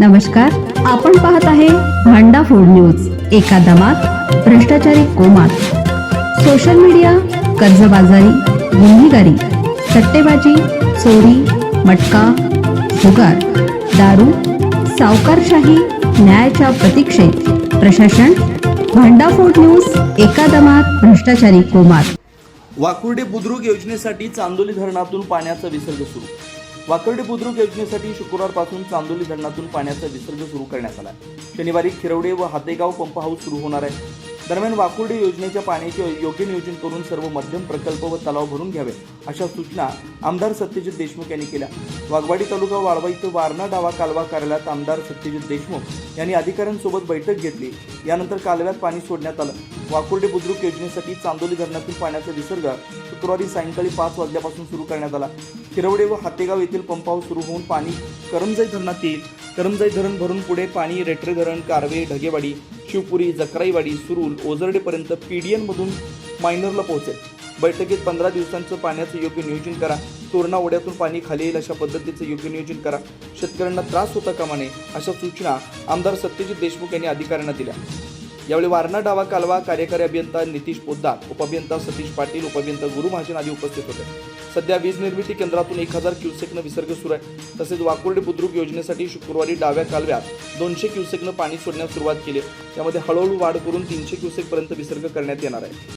नमस्कार आपण पाहत आहे भांडा फोड न्यूज एका दमात भ्रष्टाचारी कोमात. सोशल मीडिया कर्जबाजारी गुन्हेगारी सट्टेबाजी चोरी मटका जुगार दारू सावकारशाही न्यायाच्या प्रतीक्षेत. प्रशासन भांडाफोड न्यूज एका दमात भ्रष्टाचारी कोमात. वाकुर्डे बुद्रुक योजनेसाठी चांदोली धरणातून पाण्याचा विसर्ग सुरू. वाकर्डी बुद्रुक योजनेसाठी शुक्रवारपासून चांदोली धरणातून पाण्याचा विसर्ग सुरू करण्यात आला. शनिवारी खिरवडे व हातेगाव पंप हाऊस सुरू होणार आहे. दरम्यान वाकुर्डे योजनेच्या पाण्याचे योग्य नियोजन करून सर्व मध्यम प्रकल्प व तलाव भरून घ्यावे अशा सूचना आमदार सत्यजित देशमुख यांनी केल्या. वाघवाडी तालुका वाळवा इथं वारणा डावा कालवा कार्यालयात आमदार सत्यजित देशमुख यांनी अधिकाऱ्यांसोबत बैठक घेतली. यानंतर कालव्यात पाणी सोडण्यात आलं. वाकुर्डे बुद्रुक योजनेसाठी चांदोली धरणातील पाण्याचा विसर्ग शुक्रवारी सायंकाळी पाच वाजल्यापासून सुरू करण्यात आला. किरवडे व हातेगाव येथील पंप हाऊस सुरू होऊन पाणी करंजाई धरणात येईल. करंजाई धरण भरून पुढे पाणी रेटरे धरण कारवे ढगेवाडी शिवपुरी जकराईवाडी सुरूल ओझरडेपर्यंत डी एनमधून मायनरला पोहोचेल. बैठकीत पंधरा दिवसांचं पाण्याचं योग्य नियोजन करा. तोरणा ओढ्यातून पाणी खाली येईल अशा पद्धतीचं योग्य नियोजन करा. शेतकऱ्यांना त्रास होता कामा नये अशा सूचना आमदार सत्यजित देशमुख यांनी अधिकाऱ्यांना दिल्या. यावेळी वारणा डावा कालवा कार्यकारी अभियंता नितीश पोद्दार उपअभियंता सतीश पाटील उपअभियंता गुरु महाजन आदी उपस्थित होते. सध्या वीज निर्मिती केंद्रातून एक हजार क्युसेकनं विसर्ग सुरू आहे. तसेच वाकुर्डे बुद्रुक योजनेसाठी शुक्रवारी डाव्या कालव्यात दोनशे क्युसेकनं पाणी सोडण्यास सुरुवात केली. त्यामध्ये हळूहळू वाढ करून तीनशे क्युसेकपर्यंत विसर्ग करण्यात येणार आहे.